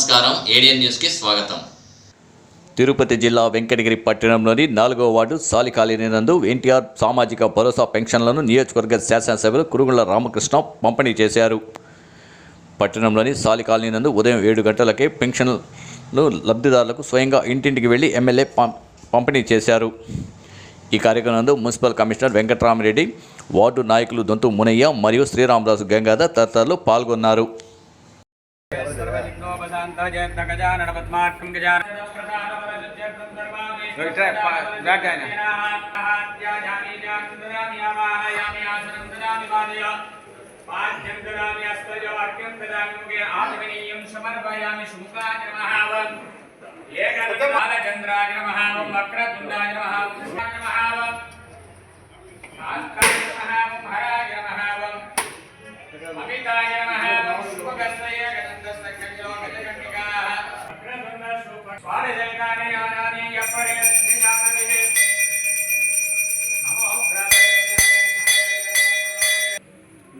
నమస్కారం. ఏడియన్ న్యూస్కి స్వాగతం. తిరుపతి జిల్లా వెంకటగిరి పట్టణంలోని నాలుగో వార్డు సాలి కాలనీ నందు ఎన్టీఆర్ సామాజిక భరోసా పెన్షన్లను నియోజకవర్గ శాసనసభ్యులు కురుగుళ్ళ రామకృష్ణ పంపిణీ చేశారు. పట్టణంలోని సాలి కాలనీ నందు ఉదయం ఏడు గంటలకే పెన్షన్లు లబ్ధిదారులకు స్వయంగా ఇంటింటికి వెళ్ళి ఎమ్మెల్యే పం- పంపిణీ చేశారు. ఈ కార్యక్రమంలో మున్సిపల్ కమిషనర్ వెంకట్రామరెడ్డి వార్డు నాయకులు దొంతు మునయ్య మరియు శ్రీరామదాసు గంగాధర్ తదితరులు పాల్గొన్నారు. शान्ताजयन्त गजाननपद्मार्कं गजानन पाठ्यन्तरामि अस्तयोर्क्यन्तरामि मुखे आत्मनीयं समर्पयामि शुकाय नमः वन् एकदलचन्द्राय नमः वं वक्रतुण्डाय नमः वं नमः वं भास्कराय नमः वं भराय नमः वं अमिताय नमः वं शुभकर्णय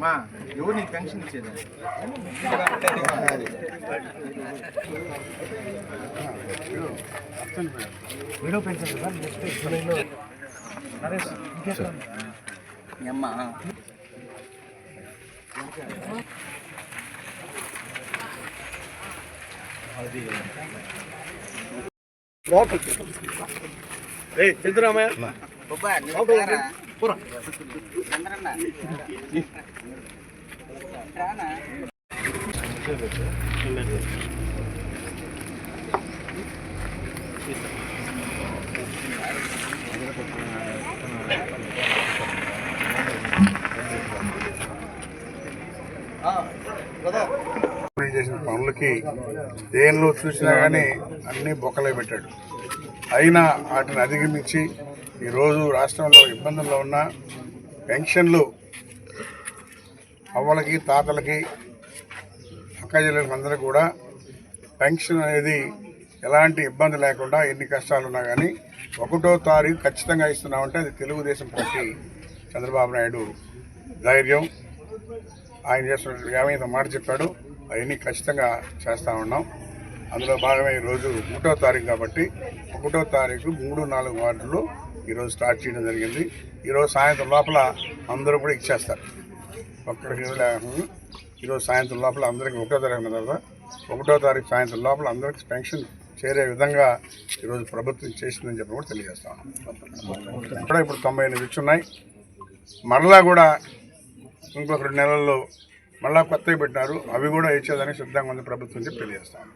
మా ఎవరు నీకు పెన్షన్ ఇచ్చేది? విడో పెన్షన్ కదా నెక్స్ట్ జూలైలో నరేష్ అమ్మా. ఏయ్ సిద్ధరామయ్య ఆయన చేసిన పనులకి దేనిలో చూసినా కానీ అన్ని బొక్కలే పెట్టాడు. అయినా వాటిని అధిగమించి ఈరోజు రాష్ట్రంలో ఇబ్బందుల్లో ఉన్న పెన్షన్లు అవ్వలకి తాతలకి అక్కజల్లందరూ కూడా పెన్షన్ అనేది ఎలాంటి ఇబ్బంది లేకుండా ఎన్ని కష్టాలు ఉన్నా కానీ ఒకటో తారీఖు ఖచ్చితంగా ఇస్తున్నామంటే అది తెలుగుదేశం పార్టీ చంద్రబాబు నాయుడు ధైర్యం. ఆయన చేస్తున్న ఏమైతే మాట చెప్పాడు. అవన్నీ ఖచ్చితంగా చేస్తూ ఉన్నాం. అందులో భాగమే ఈరోజు ఒకటో తారీఖు కాబట్టి ఒకటో తారీఖు మూడు నాలుగు వార్డులు ఈరోజు స్టార్ట్ చేయడం జరిగింది. ఈరోజు సాయంత్రం లోపల అందరూ కూడా ఇచ్చేస్తారు. ఒక్కడికి ఈరోజు సాయంత్రం లోపల అందరికీ ఒకటో తారీఖు తర్వాత ఒకటో తారీఖు సాయంత్రం లోపల అందరికీ పెన్షన్ చేరే విధంగా ఈరోజు ప్రభుత్వం చేసిందని చెప్పి కూడా తెలియజేస్తాం కూడా ఇప్పుడు తొంభై ఎనిమిది ఇచ్చున్నాయి. మరలా కూడా ఇంకొక రెండు నెలల్లో మళ్ళా కొత్తవి పెట్టినారు. అవి కూడా ఇచ్చేదానికి సిద్ధంగా ఉంది ప్రభుత్వం చెప్పి తెలియజేస్తాను